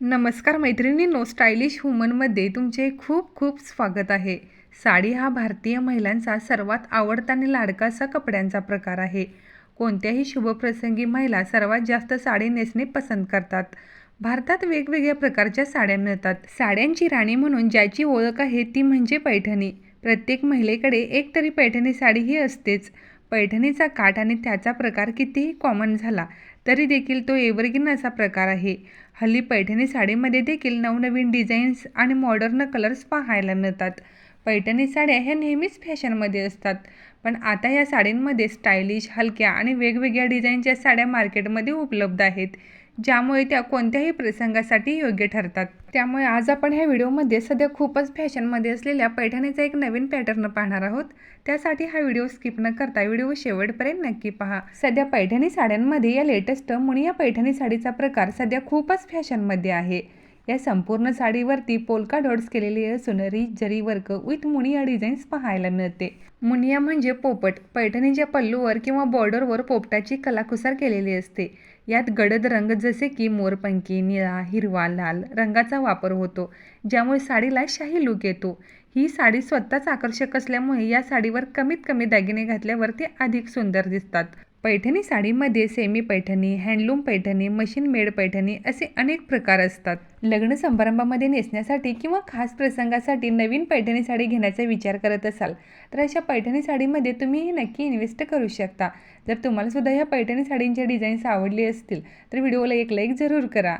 नमस्कार मैत्रिणींनो स्टायलिश वुमनमध्ये तुमचे खूप खूप स्वागत आहे. साडी हा भारतीय महिलांचा सर्वात आवडता आणि लाडका असा कपड्यांचा प्रकार आहे. कोणत्याही शुभप्रसंगी महिला सर्वात जास्त साडी नेसणे पसंत करतात. भारतात वेगवेगळ्या प्रकारच्या साड्या मिळतात. साड्यांची राणी म्हणून ज्याची ओळख आहे ती म्हणजे पैठणी. प्रत्येक महिलेकडे एक तरी पैठणी साडी ही असतेच. पैठणीचा काठ आणि त्याचा प्रकार कितीही कॉमन झाला तरी देखील तो एव्हरग्रीन असा प्रकार आहे. हल्ली पैठणी साडीमध्ये देखील नवनवीन डिझाईन्स आणि मॉडर्न कलर्स पाहायला मिळतात. पैठणी साड्या ह्या नेहमीच फॅशनमध्ये असतात. पण आता या साडींमध्ये स्टायलिश हलक्या आणि वेगवेगळ्या डिझाईनच्या साड्या मार्केटमध्ये उपलब्ध आहेत ज्यामुळे त्या कोणत्याही प्रसंगासाठी योग्य ठरतात. त्यामुळे आज आपण ह्या व्हिडिओमध्ये सध्या खूपच फॅशनमध्ये असलेल्या पैठणीचा एक नवीन पॅटर्न पाहणार आहोत. त्यासाठी हा व्हिडिओ स्किप न करता व्हिडिओ शेवटपर्यंत नक्की पहा. सध्या पैठणी साड्यांमध्ये या लेटेस्ट मुनिया पैठणी साडीचा प्रकार सध्या खूपच फॅशनमध्ये आहे. या संपूर्ण साडीवरती पोलका डॉट्स केलेले असून रिच जरी वर्क विथ मुनिया डिझाईन्स पाहायला मिळते. मुनिया म्हणजे पोपट. पैठणीच्या पल्लूवर किंवा बॉर्डरवर पोपटाची कलाकुसार केलेली असते. यात गडद रंग जसे की मोरपंखी निळा हिरवा लाल रंगाचा वापर होतो ज्यामुळे साडीला शाही लुक येतो. ही साडी स्वतःच आकर्षक असल्यामुळे या साडीवर कमीत कमी दागिने घातल्यावर ते अधिक सुंदर दिसतात. पैठणी साडीमध्ये semi Paithani handloom Paithani machine made Paithani असे अनेक प्रकार असतात. लग्न समारंभामध्ये नेसण्यासाठी किंवा खास प्रसंगासाठी नवीन पैठणी साडी घेण्याचा विचार करत असाल तर अशा पैठणी साडीमध्ये तुम्ही हे नक्की इन्व्हेस्ट करू शकता. जर तुम्हालासुद्धा ह्या पैठणी साडींच्या डिझाईन्स आवडली असतील तर व्हिडिओला एक लाईक जरूर करा.